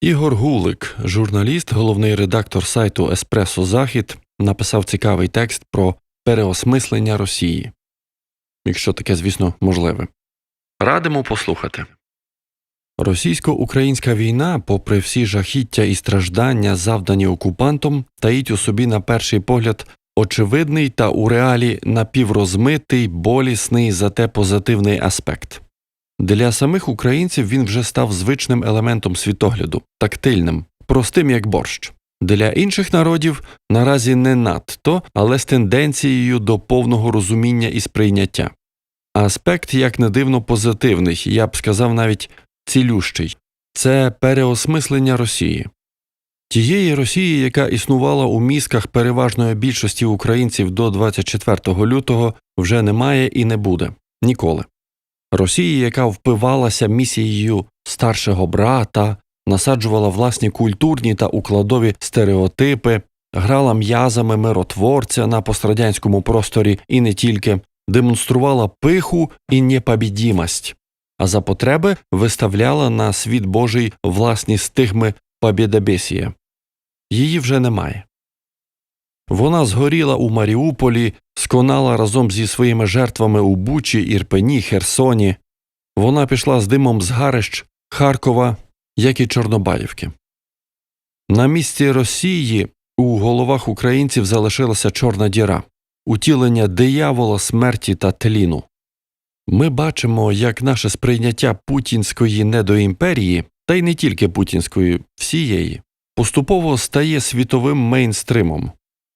Ігор Гулик, журналіст, головний редактор сайту Еспресо Захід, написав цікавий текст про переосмислення Росії. Якщо таке, звісно, можливе. Радимо послухати. Російсько-українська війна, попри всі жахіття і страждання, завдані окупантом, таїть у собі на перший погляд очевидний та у реалі напіврозмитий, болісний, зате позитивний аспект. Для самих українців він вже став звичним елементом світогляду, тактильним, простим як борщ. Для інших народів наразі не надто, але з тенденцією до повного розуміння і сприйняття. Аспект, як не дивно, позитивний, я б сказав навіть цілющий це переосмислення Росії. Тієї Росії, яка існувала у мізках переважної більшості українців до 24 лютого, вже немає і не буде ніколи. Росії, яка впивалася місією старшого брата, насаджувала власні культурні та укладові стереотипи, грала м'язами миротворця на пострадянському просторі і не тільки, демонструвала пиху і непобідімость, а за потреби виставляла на світ Божий власні стигми побєдобєсія. Її вже немає. Вона згоріла у Маріуполі, сконала разом зі своїми жертвами у Бучі, Ірпені, Херсоні. Вона пішла з димом з Гарищ, Харкова, як і Чорнобаївки. На місці Росії у головах українців залишилася чорна діра, утілення диявола, смерті та тліну. Ми бачимо, як наше сприйняття путінської недоімперії, та й не тільки путінської, всієї, поступово стає світовим мейнстримом.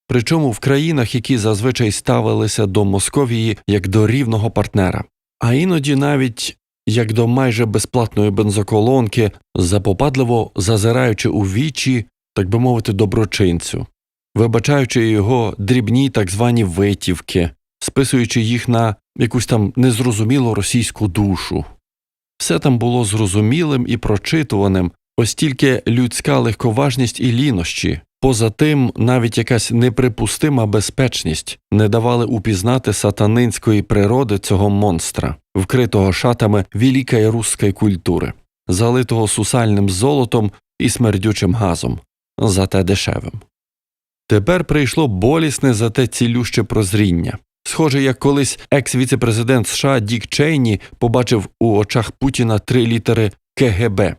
Причому в країнах, які зазвичай ставилися до Московії як до рівного партнера, а іноді навіть як до майже безплатної бензоколонки, запопадливо зазираючи у вічі, так би мовити, доброчинцю, вибачаючи його дрібні так звані витівки, списуючи їх на якусь там незрозумілу російську душу. Все там було зрозумілим і прочитуваним, ось тільки людська легковажність і лінощі, поза тим навіть якась неприпустима безпечність не давали упізнати сатанинської природи цього монстра, вкритого шатами великої руської культури, залитого сусальним золотом і смердючим газом, зате дешевим. Тепер прийшло болісне зате цілюще прозріння. Схоже, як колись екс-віцепрезидент США Дік Чейні побачив у очах Путіна три літери КГБ.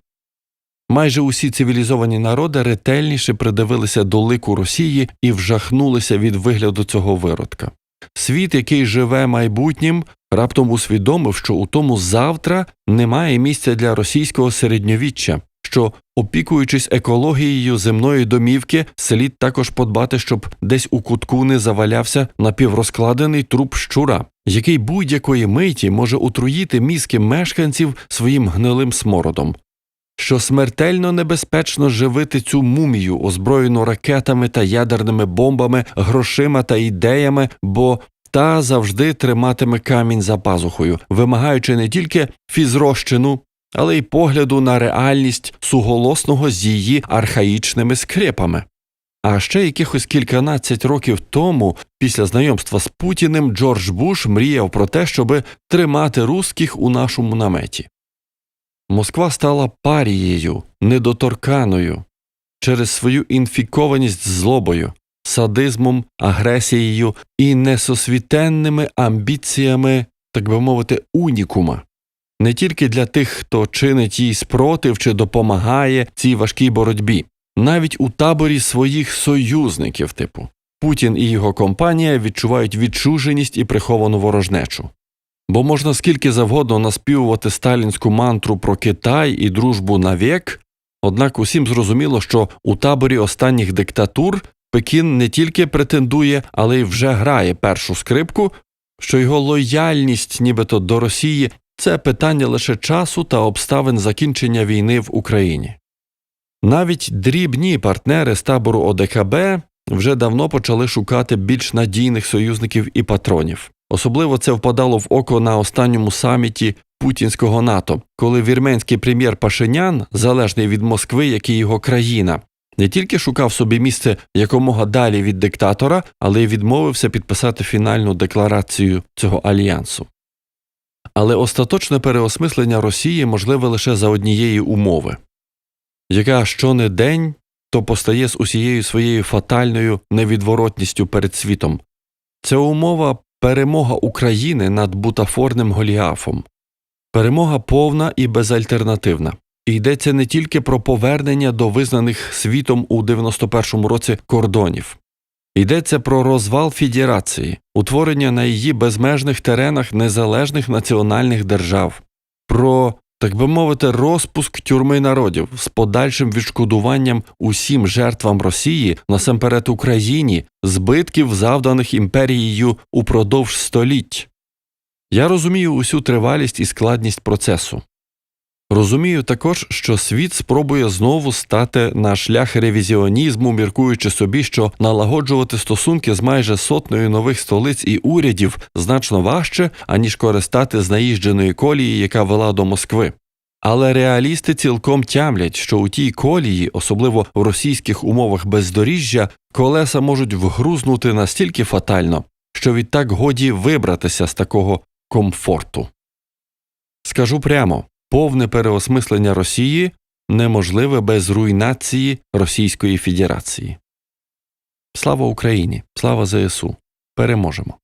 Майже усі цивілізовані народи ретельніше придивилися до лику Росії і вжахнулися від вигляду цього виродка. Світ, який живе майбутнім, раптом усвідомив, що у тому завтра немає місця для російського середньовіччя, що, опікуючись екологією земної домівки, слід також подбати, щоб десь у кутку не завалявся напіврозкладений труп щура, який будь-якої миті може отруїти мізки мешканців своїм гнилим смородом. Що смертельно небезпечно живити цю мумію, озброєну ракетами та ядерними бомбами, грошима та ідеями, бо та завжди триматиме камінь за пазухою, вимагаючи не тільки фізрощину, але й погляду на реальність суголосного з її архаїчними скрипами. А ще якихось кільканадцять років тому, після знайомства з Путіним, Джордж Буш мріяв про те, щоби тримати русських у нашому наметі. Москва стала парією, недоторканою через свою інфікованість злобою, садизмом, агресією і несосвітенними амбіціями, так би мовити, унікума. Не тільки для тих, хто чинить їй спротив чи допомагає цій важкій боротьбі, навіть у таборі своїх союзників, типу Путін і його компанія відчувають відчуженість і приховану ворожнечу. Бо можна скільки завгодно наспівувати сталінську мантру про Китай і дружбу навік, однак усім зрозуміло, що у таборі останніх диктатур Пекін не тільки претендує, але й вже грає першу скрипку, що його лояльність нібито до Росії це питання лише часу та обставин закінчення війни в Україні. Навіть дрібні партнери з табору ОДКБ вже давно почали шукати більш надійних союзників і патронів. Особливо це впадало в око на останньому саміті путінського НАТО, коли вірменський прем'єр Пашинян, залежний від Москви, як і його країна, не тільки шукав собі місце якомога далі від диктатора, але й відмовився підписати фінальну декларацію цього альянсу. Але остаточне переосмислення Росії можливе лише за однієї умови яка щонедень то постає з усією своєю фатальною невідворотністю перед світом. Це умова перемога України над бутафорним Голіафом, перемога повна і безальтернативна. Йдеться не тільки про повернення до визнаних світом у 91-му році кордонів. Йдеться про розвал федерації, утворення на її безмежних теренах незалежних національних держав, про, так би мовити, розпуск тюрми народів з подальшим відшкодуванням усім жертвам Росії, насамперед Україні, збитків, завданих імперією упродовж століть. Я розумію усю тривалість і складність процесу. Розумію також, що світ спробує знову стати на шлях ревізіонізму, міркуючи собі, що налагоджувати стосунки з майже сотнею нових столиць і урядів значно важче, аніж користати з наїждженої колії, яка вела до Москви. Але реалісти цілком тямлять, що у тій колії, особливо в російських умовах бездоріжжя, колеса можуть вгрузнути настільки фатально, що відтак годі вибратися з такого комфорту. Скажу прямо повне переосмислення Росії неможливе без руйнації Російської Федерації. Слава Україні! Слава ЗСУ! Переможемо!